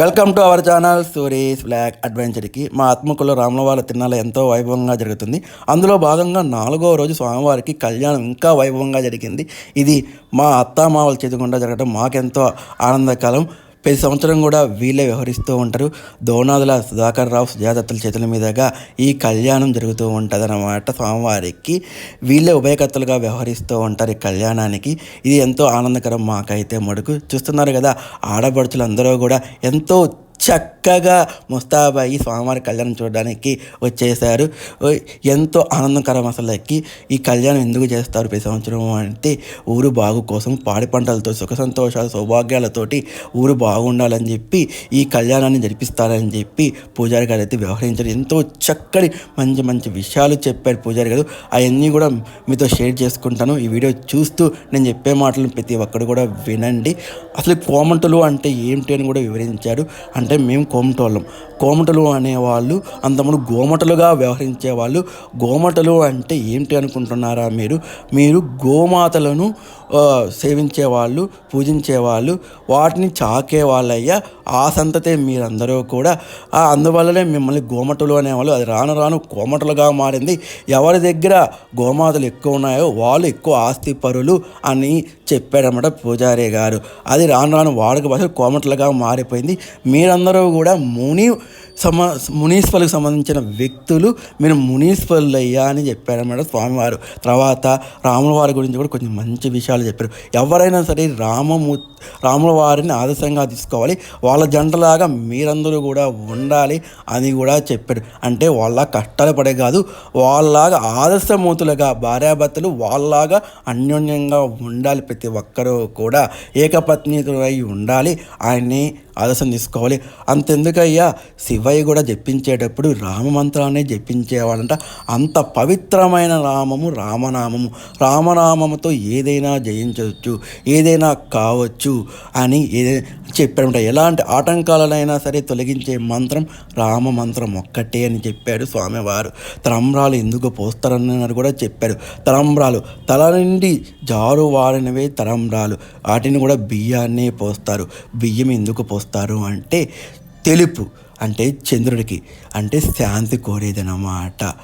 Welcome to our channel stories black అడ్వెంచర్కి. మా ఆత్మకుల రాములవారి తిన్నాల ఎంతో వైభవంగా జరుగుతుంది. అందులో భాగంగా నాలుగో రోజు స్వామివారికి కళ్యాణం ఇంకా వైభవంగా జరిగింది. ఇది మా అత్తామావల చేతి గుండా జరగడం మాకెంతో ఆనందకాలం ప్రతి సంవత్సరం కూడా వీళ్ళే వ్యవహరిస్తూ ఉంటారు. దోనాదుల సుధాకర్ రావు సుజాదత్తుల చేతుల మీదుగా ఈ కళ్యాణం జరుగుతూ ఉంటుంది అన్నమాట స్వామివారికి. వీళ్ళే ఉభయకర్తలుగా వ్యవహరిస్తూ ఉంటారు ఈ కళ్యాణానికి. ఇది ఎంతో ఆనందకరం మాకైతే మడుకు చూస్తున్నారు కదా ఆడపడుచులు అందరూ కూడా ఎంతో చక్కగా ముస్తాబాయి స్వామివారి కళ్యాణం చూడడానికి వచ్చేసారు ఎంతో ఆనందకరం అసలుకి. ఈ కళ్యాణం ఎందుకు చేస్తారు ప్రతి సంవత్సరం అంటే ఊరు బాగు కోసం పాడి పంటలతో సుఖ సంతోషాలు సౌభాగ్యాలతోటి ఊరు బాగుండాలని చెప్పి ఈ కళ్యాణాన్ని జరిపిస్తారని చెప్పి పూజారి గారు అయితే వ్యవహరించారు. ఎంతో చక్కటి మంచి మంచి విషయాలు చెప్పారు పూజారి గారు. అవన్నీ కూడా మీతో షేర్ చేసుకుంటాను. ఈ వీడియో చూస్తూ నేను చెప్పే మాటలు ప్రతి ఒక్కరు కూడా వినండి. అసలు కోమంటలు అంటే ఏంటి అని కూడా వివరించారు. అంటే మేము కోమటోళ్ళం. కోమటలు అనేవాళ్ళు అంతకుముందు గోమటలుగా వ్యవహరించే వాళ్ళు గోమటలు అంటే ఏంటి అనుకుంటున్నారా మీరు? మీరు గోమాతలను సేవించేవాళ్ళు పూజించేవాళ్ళు వాటిని చాకే వాళ్ళయ్యా ఆ సంతతే మీరందరూ కూడా. ఆ అందువల్లనే మిమ్మల్ని గోమటలు అనేవాళ్ళు. అది రాను రాను కోమటలుగా మారింది. ఎవరి దగ్గర గోమాతలు ఎక్కువ ఉన్నాయో వాళ్ళు ఎక్కువ ఆస్తి పరులు అని చెప్పారన్నమాట పూజారి గారు. అది రాను రాను వాడుక భాష కోమటలుగా మారిపోయింది. మీరందరూ కూడా ముని సమ మునీశ్వరులకు సంబంధించిన వ్యక్తులు మీరు మునీశ్వరులు అయ్యా అని చెప్పారన్నమాట స్వామివారు. తర్వాత రాముల వారి గురించి కూడా కొంచెం మంచి విషయాలు చెప్పారు. ఎవరైనా సరే రామము రాముల వారిని ఆదర్శంగా తీసుకోవాలి. వాళ్ళ జంటలాగా మీరందరూ కూడా ఉండాలి అని కూడా చెప్పారు. అంటే వాళ్ళ కష్టాలు పడే కాదు వాళ్ళలాగా ఆదర్శమూతులుగా భార్యాభర్తలు వాళ్ళలాగా అన్యోన్యంగా ఉండాలి. ప్రతి ఒక్కరూ కూడా ఏకపత్నితులై ఉండాలి. ఆయన్ని ఆదర్శం తీసుకోవాలి. అంతెందుకయ్యా? శివయ్య కూడా జపించేటప్పుడు రామమంత్రాన్ని జపించేవాడంట. అంత పవిత్రమైన నామము రామనామము. రామనామముతో ఏదైనా జయించవచ్చు ఏదైనా కావచ్చు అని ఏదైనా చెప్పారంట ఎలాంటి ఆటంకాలనైనా సరే తొలగించే మంత్రం రామ మంత్రం ఒక్కటే అని చెప్పాడు స్వామివారు. తలంబ్రాలు ఎందుకు పోస్తారని కూడా చెప్పారు తలంబ్రాలు తల నుండి జారు వాడినవే తలంబ్రాలు వాటిని కూడా బియ్యాన్నే పోస్తారు. బియ్యం ఎందుకు పోస్తారు? అంటే తెలుపు అంటే చంద్రుడికి అంటే శాంతి కోరేదన్నమాట.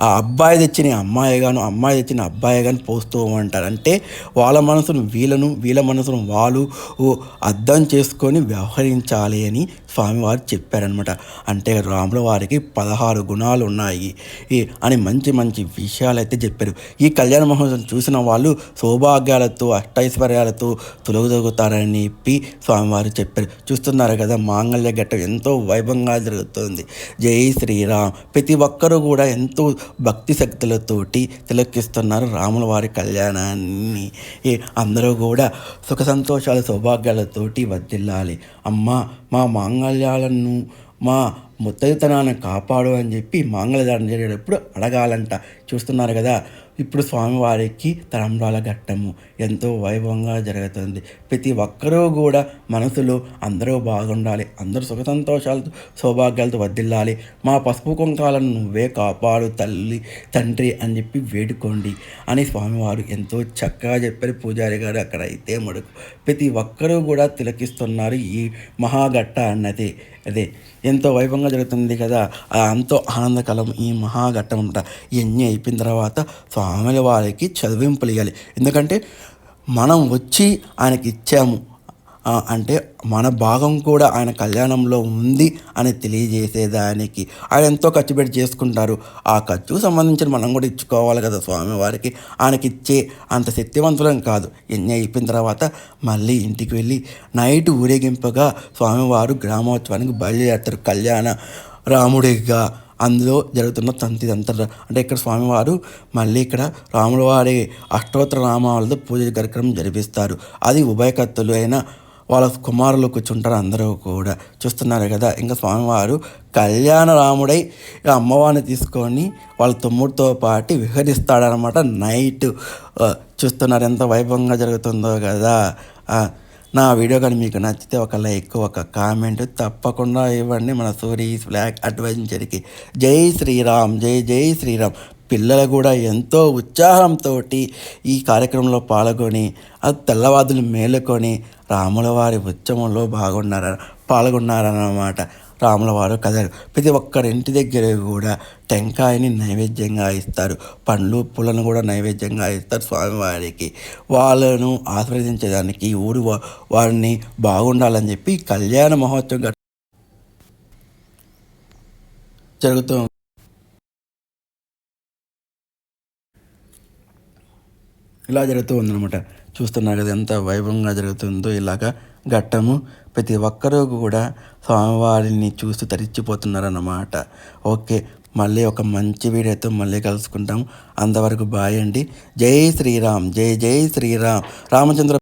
ఆ అబ్బాయి తెచ్చిన అమ్మాయి గాను అమ్మాయి తెచ్చిన అబ్బాయి గాని పోస్తూ ఉంటారు అంటే వాళ్ళ మనసును వీళ్ళను వీళ్ళ మనసును వాళ్ళు అర్థం చేసుకొని వ్యవహరించాలి అని స్వామివారు చెప్పారనమాట అంటే రాముల వారికి పదహారు గుణాలు ఉన్నాయి. అని మంచి మంచి విషయాలు అయితే చెప్పారు. ఈ కళ్యాణ మహోత్సవం చూసిన వాళ్ళు సౌభాగ్యాలతో అష్టైశ్వర్యాలతో తొలగదొగుతారని చెప్పి స్వామివారు చెప్పారు. చూస్తున్నారు కదా మాంగళ్య ఘట్టం ఎంతో వైభవంగా జరుగుతుంది. జై శ్రీరామ్. ప్రతి ఒక్కరూ కూడా ఎంతో భక్తి శక్తులతోటి తిలకిస్తున్నారు రాముల వారి కళ్యాణాన్ని. అందరూ కూడా సుఖ సంతోషాల సౌభాగ్యాలతోటి వర్దిల్లాలి అమ్మ మా మాంగళ్యాలను మా ముత్తైతనాన్ని కాపాడు అని చెప్పి మాంగళ్యదానం జరిగేటప్పుడు అడగాలంట. చూస్తున్నారు కదా ఇప్పుడు స్వామివారికి తలంబ్రాల ఘట్టము. ఎంతో వైభవంగా జరుగుతుంది. ప్రతి ఒక్కరూ కూడా మనసులో అందరూ బాగుండాలి. అందరూ సుఖ సంతోషాలతో సౌభాగ్యాలతో వర్దిల్లాలి మా పసుపు కుంకాలను నువ్వే కాపాడు తల్లి తండ్రి అని చెప్పి వేడుకోండి అని స్వామివారు ఎంతో చక్కగా చెప్పారు. పూజారి గారు అక్కడ అయితే మడుకు. ప్రతి ఒక్కరూ కూడా తిలకిస్తున్నారు ఈ మహాఘట్ట అన్నది అదే ఎంతో వైభవంగా జరుగుతుంది కదా. ఎంతో ఆనందకరం ఈ మహాఘట్టం అంట ఇవన్నీ అయిపోయిన తర్వాత స్వామి ఆమెల వారికి చదివింపులు ఇవ్వాలి ఎందుకంటే మనం వచ్చి ఆయనకి ఇచ్చాము అంటే మన భాగం కూడా ఆయన కళ్యాణంలో ఉంది అని తెలియజేసేదానికి. ఆయన ఎంతో ఖర్చు పెట్టి చేసుకుంటారు. ఆ ఖర్చుకు సంబంధించిన మనం కూడా ఇచ్చుకోవాలి కదా స్వామివారికి ఆయనకి ఇచ్చే అంత శక్తివంతులం కాదు. ఎన్ని అయిపోయిన తర్వాత మళ్ళీ ఇంటికి వెళ్ళి నైట్ ఊరేగింపుగా స్వామివారు గ్రామోత్సవానికి బయలుదేరుతారు. కళ్యాణ రాముడిగా అందులో జరుగుతున్న తంతి తంత్ర అంటే ఇక్కడ స్వామివారు మళ్ళీ ఇక్కడ రాముల వారి అష్టోత్తర నామాలతో పూజ కార్యక్రమం జరిపిస్తారు. అది ఉభయకత్తులు అయిన వాళ్ళ కుమారులు కూర్చుంటారు అందరూ కూడా. చూస్తున్నారు కదా ఇంకా స్వామివారు కళ్యాణ రాముడై అమ్మవారిని తీసుకొని వాళ్ళ తమ్ముడితో పాటు విహరిస్తాడనమాట నైట్. చూస్తున్నారు ఎంత వైభవంగా జరుగుతుందో కదా. నా వీడియో కానీ మీకు నచ్చితే ఒక లైక్ ఒక కామెంట్ తప్పకుండా ఇవ్వండి. మన సూరీస్ బ్లాక్ అడ్వెంచర్కి. జై శ్రీరామ్ జై జై శ్రీరామ్. పిల్లలు కూడా ఎంతో ఉత్సాహంతో ఈ కార్యక్రమంలో పాల్గొని ఆ తెల్లవాదులు మేలుకొని రాముల వారి ఉత్సవంలో బాగున్నారు పాల్గొన్నారన్నమాట రాముల వారు కథలు. ప్రతి ఒక్కరి ఇంటి దగ్గర కూడా టెంకాయని నైవేద్యంగా ఇస్తారు. పండ్లు పూలను కూడా నైవేద్యంగా ఇస్తారు స్వామివారికి. వాళ్ళను ఆశీర్వదించడానికి ఊరు వారిని బాగుండాలని చెప్పి కళ్యాణ మహోత్సవం జరుగుతూ ఇలా జరుగుతూ ఉందన్నమాట. చూస్తున్నారు కదా ఎంత వైభవంగా జరుగుతుందో ఇలాగా ఘట్టము. ప్రతి ఒక్కరూ కూడా స్వామివారిని చూస్తూ తరిచిపోతున్నారన్నమాట. ఓకే మళ్ళీ ఒక మంచి వీడియోతో మళ్ళీ కలుసుకుంటాం. అంతవరకు బాయ్ అండి. జై శ్రీరామ్ జై జై శ్రీరామ్. రామచంద్ర